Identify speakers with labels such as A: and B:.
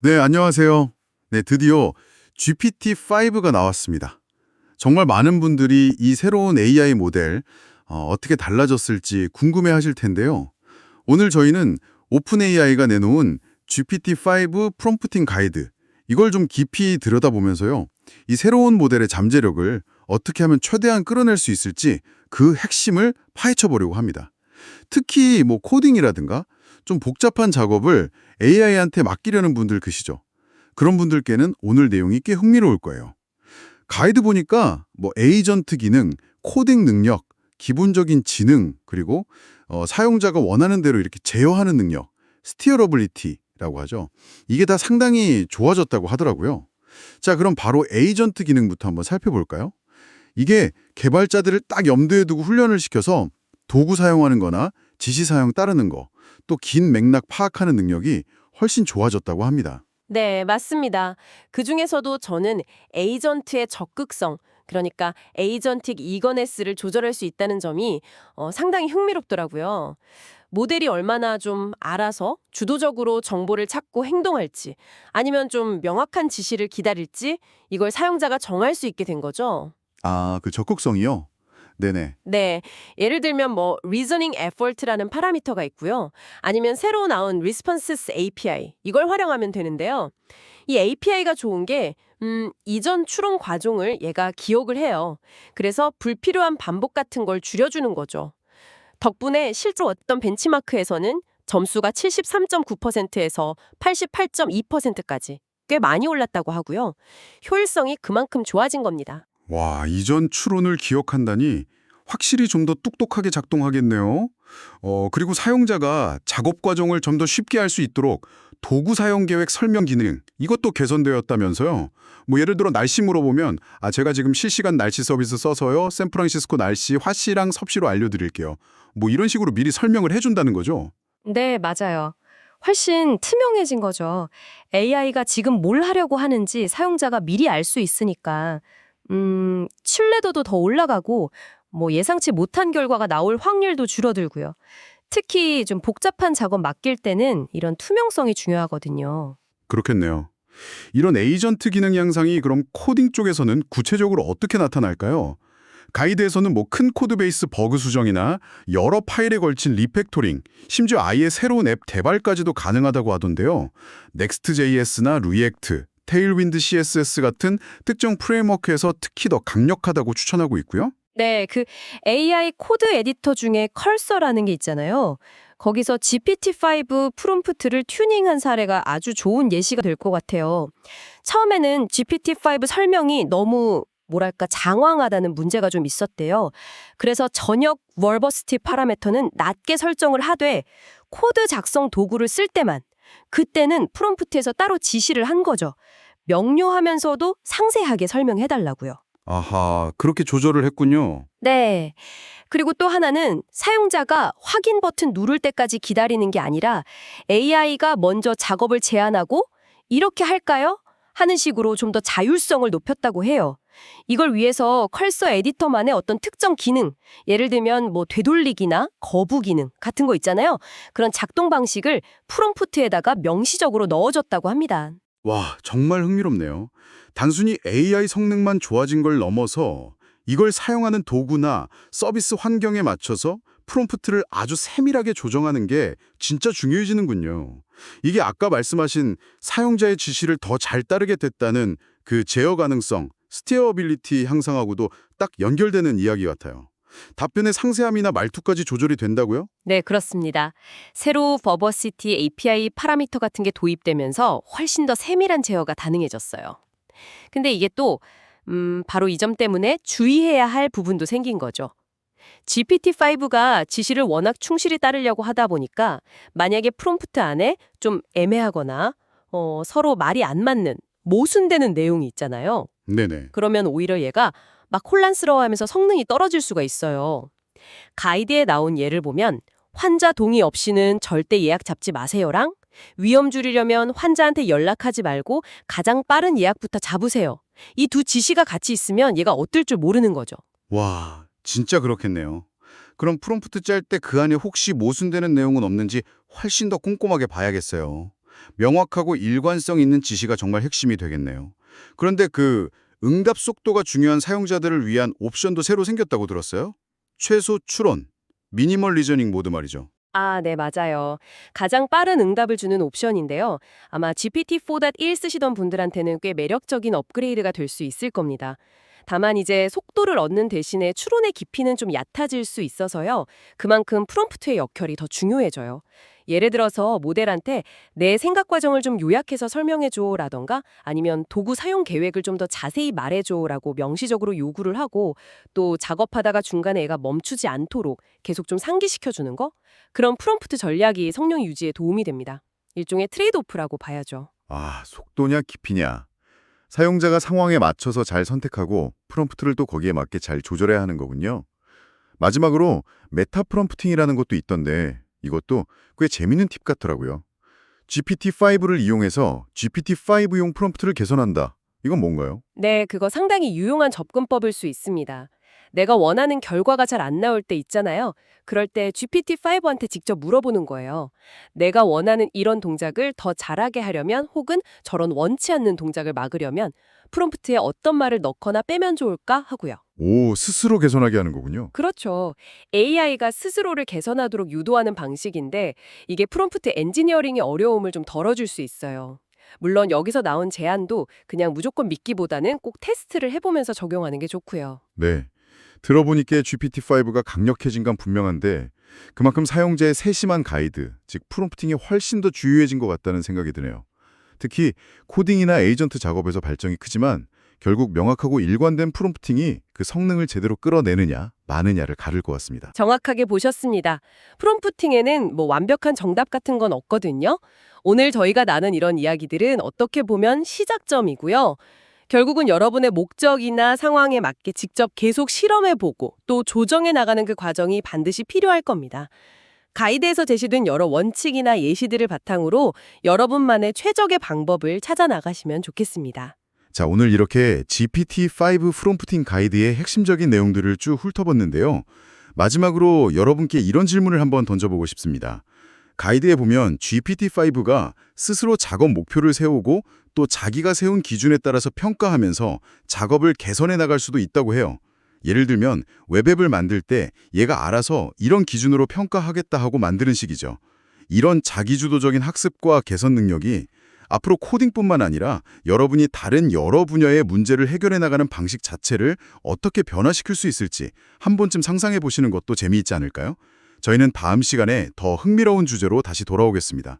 A: 네, 안녕하세요. 네, 드디어 GPT-5가 나왔습니다. 정말 많은 분들이 이 새로운 AI 모델 어, 떻게 달라졌을지 궁금해 하실 텐데요. 오늘 저희는 오픈 AI가 내놓은 GPT-5 프롬프팅 가이드 이걸 좀 깊이 들여다보면서요. 이 새로운 모델의 잠재력을 어떻게 하면 최대한 끌어낼 수 있을지 그 핵심을 파헤쳐 보려고 합니다. 특히 뭐 코딩이라든가 좀 복잡한 작업을 AI한테 맡기려는 분들 계시죠. 그런 분들께는 오늘 내용이 꽤 흥미로울 거예요. 가이드 보니까 뭐 에이전트 기능, 코딩 능력, 기본적인 지능, 그리고 어, 사용자가 원하는 대로 이렇게 제어하는 능력, 스티어러블리티라고 하죠. 이게 다 상당히 좋아졌다고 하더라고요. 자, 그럼 바로 에이전트 기능부터 한번 살펴볼까요? 이게 개발자들을 딱 염두에 두고 훈련을 시켜서 도구 사용하는 거나 지시 사용 따르는 거, 또 긴 맥락 파악하는 능력이 훨씬 좋아졌다고 합니다.
B: 네, 맞습니다. 그 중에서도 저는 에이전트의 적극성, 그러니까 에이전틱 이거네스를 조절할 수 있다는 점이 어, 상당히 흥미롭더라고요. 모델이 얼마나 좀 알아서 주도적으로 정보를 찾고 행동할지, 아니면 좀 명확한 지시를 기다릴지, 이걸 사용자가 정할 수 있게 된 거죠.
A: 아, 그 적극성이요? 네네.
B: 네, 예를 들면 뭐 reasoning effort라는 파라미터가 있고요. 아니면 새로 나온 responses API 이걸 활용하면 되는데요. 이 API가 좋은 게 음, 이전 추론 과정을 얘가 기억을 해요. 그래서 불필요한 반복 같은 걸 줄여주는 거죠. 덕분에 실제 어떤 벤치마크에서는 점수가 73.9%에서 88.2%까지 꽤 많이 올랐다고 하고요. 효율성이 그만큼 좋아진 겁니다.
A: 와, 이전 추론을 기억한다니 확실히 좀 더 똑똑하게 작동하겠네요. 어, 그리고 사용자가 작업 과정을 좀 더 쉽게 할 수 있도록 도구 사용 계획 설명 기능 이것도 개선되었다면서요. 뭐 예를 들어 날씨 물어보면 아 제가 지금 실시간 날씨 서비스 써서요. 샌프란시스코 날씨 화씨랑 섭씨로 알려드릴게요. 뭐 이런 식으로 미리 설명을 해준다는 거죠.
C: 네, 맞아요. 훨씬 투명해진 거죠. AI가 지금 뭘 하려고 하는지 사용자가 미리 알 수 있으니까, 음, 신뢰도도 더 올라가고, 뭐 예상치 못한 결과가 나올 확률도 줄어들고요. 특히 좀 복잡한 작업 맡길 때는 이런 투명성이 중요하거든요.
A: 그렇겠네요. 이런 에이전트 기능 향상이 그럼 코딩 쪽에서는 구체적으로 어떻게 나타날까요? 가이드에서는 뭐 큰 코드 베이스 버그 수정이나 여러 파일에 걸친 리팩토링, 심지어 아예 새로운 앱 개발까지도 가능하다고 하던데요. Next.js나 React, 테일윈드 CSS 같은 특정 프레임워크에서 특히 더 강력하다고 추천하고 있고요.
C: 네, 그 AI 코드 에디터 중에 컬서라는 게 있잖아요. 거기서 GPT-5 프롬프트를 튜닝한 사례가 아주 좋은 예시가 될 것 같아요. 처음에는 GPT-5 설명이 너무 뭐랄까 장황하다는 문제가 좀 있었대요. 그래서 전역 월버시티 파라미터는 낮게 설정을 하되 코드 작성 도구를 쓸 때만 그때는 프롬프트에서 따로 지시를 한 거죠. 명료하면서도 상세하게 설명해달라고요.
A: 아하, 그렇게 조절을 했군요.
C: 네. 그리고 또 하나는 사용자가 확인 버튼 누를 때까지 기다리는 게 아니라 AI가 먼저 작업을 제안하고 이렇게 할까요? 하는 식으로 좀 더 자율성을 높였다고 해요. 이걸 위해서 컬서 에디터만의 어떤 특정 기능, 예를 들면 뭐 되돌리기나 거부 기능 같은 거 있잖아요. 그런 작동 방식을 프롬프트에다가 명시적으로 넣어줬다고 합니다.
A: 와, 정말 흥미롭네요. 단순히 AI 성능만 좋아진 걸 넘어서 이걸 사용하는 도구나 서비스 환경에 맞춰서 프롬프트를 아주 세밀하게 조정하는 게 진짜 중요해지는군요. 이게 아까 말씀하신 사용자의 지시를 더 잘 따르게 됐다는 그 제어 가능성, 스티어빌리티 향상하고도 딱 연결되는 이야기 같아요. 답변의 상세함이나 말투까지 조절이 된다고요?
C: 네, 그렇습니다. 새로 버버시티 API 파라미터 같은 게 도입되면서 훨씬 더 세밀한 제어가 가능해졌어요. 근데 이게 또 음, 바로 이 점 때문에 주의해야 할 부분도 생긴 거죠. GPT-5가 지시를 워낙 충실히 따르려고 하다 보니까 만약에 프롬프트 안에 좀 애매하거나 어, 서로 말이 안 맞는 모순되는 내용이 있잖아요.
A: 네네.
C: 그러면 오히려 얘가 막 혼란스러워하면서 성능이 떨어질 수가 있어요. 가이드에 나온 예를 보면 환자 동의 없이는 절대 예약 잡지 마세요랑 위험 줄이려면 환자한테 연락하지 말고 가장 빠른 예약부터 잡으세요. 이 두 지시가 같이 있으면 얘가 어떨 줄 모르는 거죠.
A: 와, 진짜 그렇겠네요. 그럼 프롬프트 짤 때 그 안에 혹시 모순되는 내용은 없는지 훨씬 더 꼼꼼하게 봐야겠어요.
D: 명확하고 일관성 있는 지시가 정말 핵심이 되겠네요. 그런데 그 응답 속도가 중요한 사용자들을 위한 옵션도 새로 생겼다고 들었어요? 최소 추론, 미니멀 리저닝 모드 말이죠.
C: 아, 네, 맞아요. 가장 빠른 응답을 주는 옵션인데요. 아마 GPT-4.1 쓰시던 분들한테는 꽤 매력적인 업그레이드가 될 수 있을 겁니다. 다만 이제 속도를 얻는 대신에 추론의 깊이는 좀 얕아질 수 있어서요. 그만큼 프롬프트의 역할이 더 중요해져요. 예를 들어서 모델한테 내 생각 과정을 좀 요약해서 설명해줘 라던가 아니면 도구 사용 계획을 좀 더 자세히 말해줘 라고 명시적으로 요구를 하고 또 작업하다가 중간에 애가 멈추지 않도록 계속 좀 상기시켜주는 거? 그런 프롬프트 전략이 성능 유지에 도움이 됩니다. 일종의 트레이드오프라고 봐야죠.
A: 아, 속도냐 깊이냐. 사용자가 상황에 맞춰서 잘 선택하고 프롬프트를 또 거기에 맞게 잘 조절해야 하는 거군요. 마지막으로 메타 프롬프팅이라는 것도 있던데 이것도 꽤 재밌는 팁 같더라고요. GPT-5를 이용해서 GPT-5용 프롬프트를 개선한다. 이건 뭔가요?
C: 네, 그거 상당히 유용한 접근법일 수 있습니다. 내가 원하는 결과가 잘 안 나올 때 있잖아요. 그럴 때 GPT-5한테 직접 물어보는 거예요. 내가 원하는 이런 동작을 더 잘하게 하려면 혹은 저런 원치 않는 동작을 막으려면 프롬프트에 어떤 말을 넣거나 빼면 좋을까 하고요.
A: 오, 스스로 개선하게 하는 거군요.
C: 그렇죠. AI가 스스로를 개선하도록 유도하는 방식인데 이게 프롬프트 엔지니어링의 어려움을 좀 덜어줄 수 있어요. 물론 여기서 나온 제안도 그냥 무조건 믿기보다는 꼭 테스트를 해보면서 적용하는 게 좋고요.
A: 네. 들어보니까 GPT-5가 강력해진 건 분명한데 그만큼 사용자의 세심한 가이드, 즉 프롬프팅이 훨씬 더 주요해진 것 같다는 생각이 드네요. 특히 코딩이나 에이전트 작업에서 발전이 크지만 결국 명확하고 일관된 프롬프팅이 그 성능을 제대로 끌어내느냐, 마느냐를 가를 것 같습니다.
C: 정확하게 보셨습니다. 프롬프팅에는 뭐 완벽한 정답 같은 건 없거든요. 오늘 저희가 나눈 이런 이야기들은 어떻게 보면 시작점이고요. 결국은 여러분의 목적이나 상황에 맞게 직접 계속 실험해보고 또 조정해 나가는 그 과정이 반드시 필요할 겁니다. 가이드에서 제시된 여러 원칙이나 예시들을 바탕으로 여러분만의 최적의 방법을 찾아 나가시면 좋겠습니다.
A: 자, 오늘 이렇게 GPT-5 프롬프팅 가이드의 핵심적인 내용들을 쭉 훑어봤는데요. 마지막으로 여러분께 이런 질문을 한번 던져보고 싶습니다. 가이드에 보면 GPT-5가 스스로 작업 목표를 세우고 또 자기가 세운 기준에 따라서 평가하면서 작업을 개선해 나갈 수도 있다고 해요. 예를 들면 웹앱을 만들 때 얘가 알아서 이런 기준으로 평가하겠다 하고 만드는 식이죠. 이런 자기주도적인 학습과 개선 능력이 앞으로 코딩뿐만 아니라 여러분이 다른 여러 분야의 문제를 해결해 나가는 방식 자체를 어떻게 변화시킬 수 있을지 한 번쯤 상상해 보시는 것도 재미있지 않을까요? 저희는 다음 시간에 더 흥미로운 주제로 다시 돌아오겠습니다.